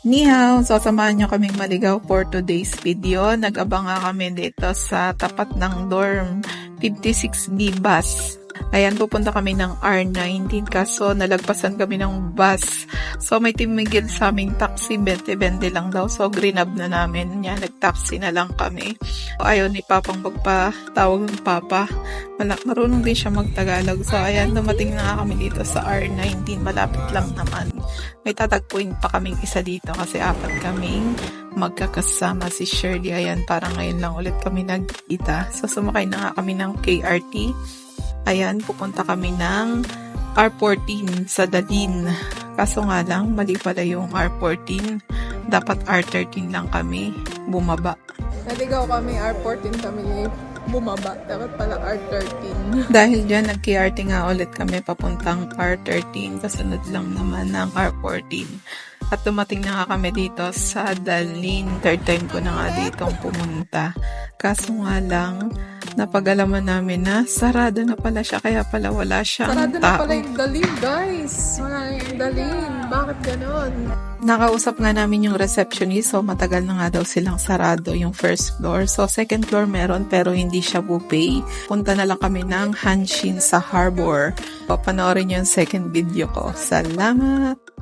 Ni hao, so samahan nyo kaming maligaw for today's video. Nag-abang nga kami dito sa tapat ng dorm 56B bus. Ayan, pupunta kami ng R19 kaso nalagpasan kami ng bus. So may timigil sa aming taxi, 20-20 lang daw. So green up na namin. Yan, nag-taxi na lang kami. So, ayaw ni Papang magpatawag ng Papa. Wala, marunong din siya magtagalog. So ayan, dumating na kami dito sa R19. Malapit lang naman. May tatagpuin pa kaming isa dito kasi apat kaming magkakasama si Shirley. Ayan, parang ngayon lang ulit kami nagkita. So sumakay na nga kami ng KRT. Ayan, pupunta kami ng R14 sa Dalin. Kaso nga lang, mali pala yung R14. Dapat R13 lang kami bumaba. Naligaw kami, R14 kami bumaba. Dapat pala R13. Dahil dyan, nag-KRT nga ulit kami papuntang R13. Kasunod lang naman ng R14. At dumating na nga kami dito sa Dalin. Third time ko na nga ditong pumunta. Kaso nga lang, napagalaman namin na sarado na pala siya kaya pala wala siyang Sarado na pala yung Dalin, guys. Wala na yung Dalin. Bakit ganon? Nakausap nga namin yung receptionist so matagal na nga daw silang sarado yung first floor. So second floor meron pero hindi siya buffet. Punta na lang kami ng Hanshin sa harbor. So, panoorin yung second video ko. Salamat!